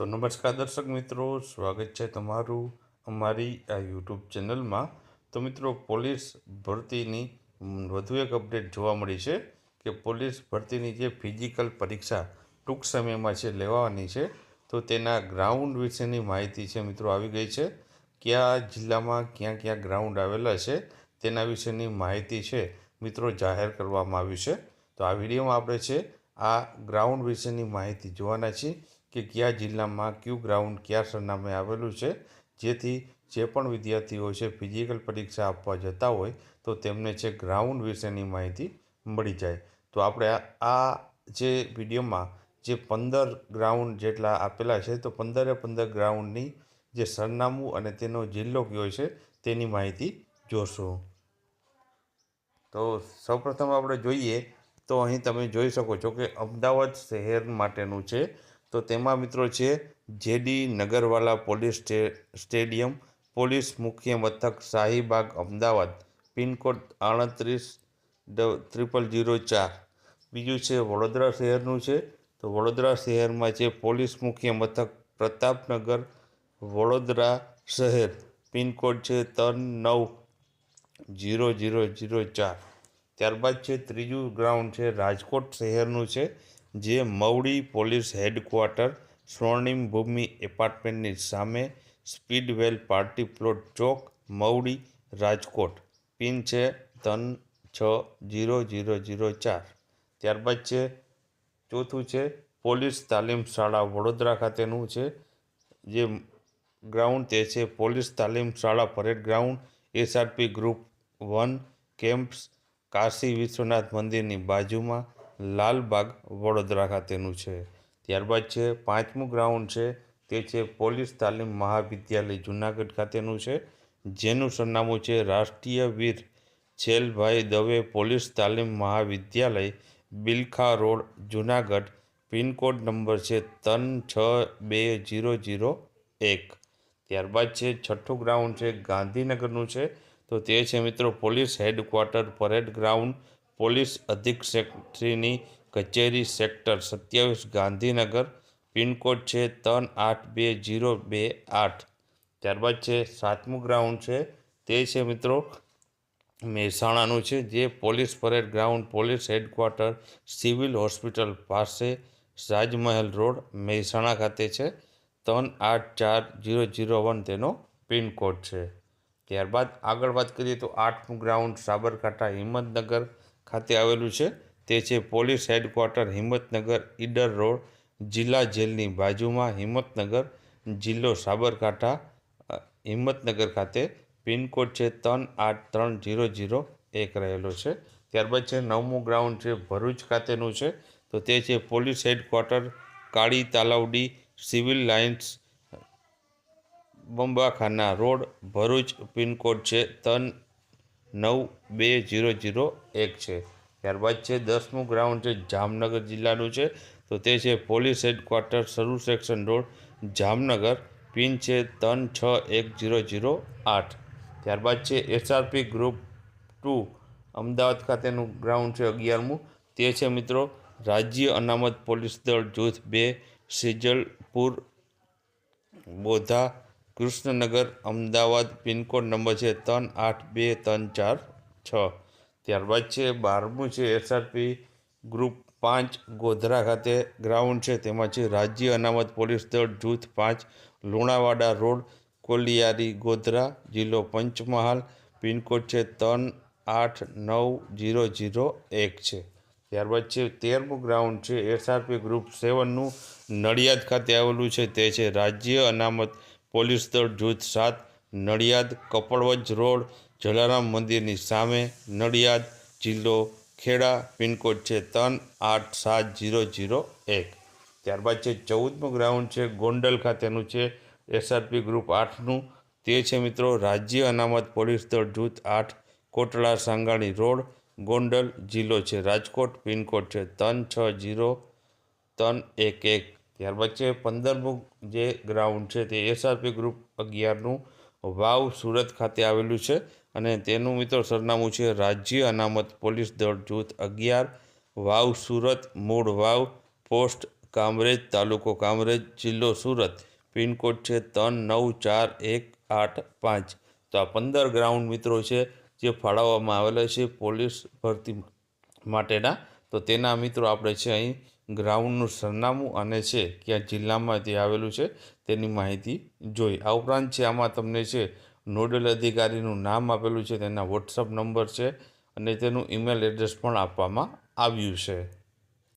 તો નમસ્કાર દર્શક મિત્રો, સ્વાગત છે તમારું અમારી આ યુટ્યુબ ચેનલમાં. તો મિત્રો, પોલીસ ભરતીની વધુ એક અપડેટ જોવા મળી છે કે પોલીસ ભરતીની જે ફિઝિકલ પરીક્ષા ટૂંક સમયમાં છે, લેવાની છે, તો તેના ગ્રાઉન્ડ વિશેની માહિતી છે મિત્રો આવી ગઈ છે. કયા જિલ્લામાં ક્યાં ક્યાં ગ્રાઉન્ડ આવેલા છે, તેના વિશેની માહિતી છે મિત્રો જાહેર કરવામાં આવ્યું છે. તો આ વિડીયોમાં આપણે છે, આ ગ્રાઉન્ડ વિશેની માહિતી જોવાના છીએ. કે કયા જિલ્લામાં કયું ગ્રાઉન્ડ કયા સરનામે આવેલું છે, જેથી જે પણ વિદ્યાર્થીઓ છે ફિઝિકલ પરીક્ષા આપવા જતા હોય, તો તેમને છે ગ્રાઉન્ડ વિશેની માહિતી મળી જાય. તો આપણે આ- જે વિડીયોમાં જે પંદર ગ્રાઉન્ડ જેટલા આપેલા છે, તો પંદરે પંદર ગ્રાઉન્ડની જે સરનામું અને તેનો જિલ્લો કયો છે, તેની માહિતી જોશું. તો સૌપ્રથમ આપણે જોઈએ, તો અહીં તમે જોઈ શકો છો કે અમદાવાદ શહેર માટેનું છે તો તેમાં મિત્રો છે, જેડી નગરવાલા પોલીસ સ્ટે- સ્ટેડિયમ, પોલીસ મુખ્ય મથક શાહીબાગ, અમદાવાદ, પિનકોડ આડત્રીસ ત્રિપલ જીરો ચાર. બીજું છે, વડોદરા શહેરનું છે, તો વડોદરા શહેરમાં છે, પોલીસ મુખ્ય મથક પ્રતાપનગર, વડોદરા શહેર. પિનકોડ છે, ત્રણ નવ જીરો જીરો જીરો ચાર. ત્યારબાદ છે ત્રીજું ગ્રાઉન્ડ છે રાજકોટ શહેરનું છે, જે મવડી પોલીસ હેડક્વાર્ટર સ્વર્ણિમ ભૂમિ એપાર્ટમેન્ટની સામે Speedwell party plot chowk, Mavdi, Rajkot. Pin છે ત્રણ છ જીરો જીરો જીરો ચાર. ત્યારબાદ છે ચોથું છે પોલીસ તાલીમ શાળા વડોદરા ખાતેનું છે, જે ગ્રાઉન્ડ તે છે પોલીસ તાલીમ શાળા parade ground, SRP group one, camps Kashi Vishwanath મંદિરની બાજુમાં લાલબાગ વડોદરા ખાતેનું છે. ત્યારબાદ છે પાંચમું ગ્રાઉન્ડ છે તે છે પોલીસ તાલીમ મહાવિદ્યાલય જુનાગઢ ખાતેનું છે, જેનું સરનામું છે રાષ્ટ્રીય વીર છેલભાઈ દવે પોલીસ તાલીમ મહાવિદ્યાલય, Bilkha road, Junagadh, pin code number છે ત્રણ છ બે જીરો જીરો એક. ત્યારબાદ છે છઠ્ઠું ગ્રાઉન્ડ છે ગાંધીનગરનું છે તો તે છે મિત્રો police headquarter parade ground police અધિક્ષકશ્રીની કચેરી સેક્ટર સત્યાવીસ ગાંધીનગર. પિનકોડ છે ત્રણ આઠ બે જીરો બે આઠ. ત્યારબાદ છે સાતમું ગ્રાઉન્ડ છે. તે છે મિત્રો મહેસાણાનું છે, જે police parade ground police headquarter civil hospital પાસે રાજમહેલ રોડ, મહેસાણા ખાતે છે. ત્રણ આઠ ચાર જીરો જીરો વન તેનો પિનકોડ છે. ત્યારબાદ આગળ વાત કરીએ તો આઠમું ગ્રાઉન્ડ સાબરકાંઠા હિંમતનગર ખાતે આવેલું છે. તે છે police headquarter Himmatnagar Idar road જિલ્લા જેલની બાજુમાં હિંમતનગર જિલ્લો સાબરકાંઠા હિંમતનગર ખાતે. પિનકોડ છે ત્રણ આઠ ત્રણ જીરો જીરો એક રહેલો છે. ત્યારબાદ છે નવમું ગ્રાઉન્ડ છે ભરૂચ ખાતેનું છે. તો તે છે police headquarter Kali Talavdi civil lines Bambakhana road Bharuch pin code છે ત્રણ નવ બે જીરો જીરો એક છે. ત્યારબાદ છે, દસમું ગ્રાઉન્ડ છે, જામનગર જિલ્લાનું છે. તો તે છે, police headquarter Saru section road, Jamnagar. Pin છે ત્રણ છ એક જીરો જીરો આઠ. ત્યારબાદ છે, એસઆરપી ગ્રુપ ટુ, અમદાવાદ ખાતેનું ગ્રાઉન્ડ છે અગિયારમું. તે છે, મિત્રો, રાજ્ય અનામત પોલીસ દળ જૂથ બે, Sijalpur, Bodha Krishnanagar, Ahmedabad, pin code number છે ત્રણ આઠ બે ત્રણ ચાર છ. ત્યારબાદ છે બારમું છે એસઆરપી ગ્રુપ પાંચ ગોધરા ખાતે ગ્રાઉન્ડ છે. તેમાં છે રાજ્ય અનામત પોલીસ દળ જૂથ પાંચ, લુણાવાડા રોડ, કોલિયારી ગોધરા, જિલ્લો પંચમહાલ, પિનકોડ છે ત્રણ આઠ નવ જીરો જીરો એક છે. ત્યારબાદ છે તેરમું ગ્રાઉન્ડ છે એસઆરપી ગ્રુપ સેવનનું નડિયાદ ખાતે આવેલું છે. તે છે રાજ્ય અનામત પોલીસ દળ જૂથ સાત, નડિયાદ કપડવંજ રોડ, જલારામ મંદિરની સામે, નડિયાદ જિલ્લો ખેડા, પિનકોડ છે ત્રણ આઠ સાત જીરો જીરો એક. ત્યારબાદ છે ચૌદમું ગ્રાઉન્ડ છે, ગોંડલ ખાતેનું છે, એસઆરપી ગ્રુપ આઠનું. તે છે મિત્રો રાજ્ય અનામત પોલીસ દળ જૂથ આઠ, કોટડા સાંગાણી રોડ, ગોંડલ જિલ્લો છે, રાજકોટ પિનકોડ છે ત્રણ છ જીરો ત્રણ એક એક. ત્યારબાદ છે પંદરમું જે ગ્રાઉન્ડ છે તે એસઆરપી ગ્રુપ અગિયારનું વાવ સુરત ખાતે આવેલું છે અને તેનું મિત્રો સરનામું છે રાજ્ય અનામત પોલીસ દળ જૂથ અગિયાર, વાવ સુરત, મૂળ વાવ, પોસ્ટ કામરેજ, તાલુકો કામરેજ, જિલ્લો સુરત. પિનકોડ છે ત્રણ નવ ચાર એક આઠ પાંચ. તો આ પંદર ગ્રાઉન્ડ મિત્રો છે જે ફાળવવામાં આવેલા છે પોલીસ ભરતી માટેના તો તેના મિત્રો આપણે છે અહીં ગ્રાઉન્ડનું સરનામું અને છે ક્યાં જિલ્લામાં તે આવેલું છે તેની માહિતી જોઈ. આ ઉપરાંત છે આમાં તમને છે નોડલ અધિકારીનું નામ આપેલું છે, તેના વોટ્સઅપ નંબર છે અને તેનું ઈમેલ એડ્રેસ પણ આપવામાં આવ્યું છે.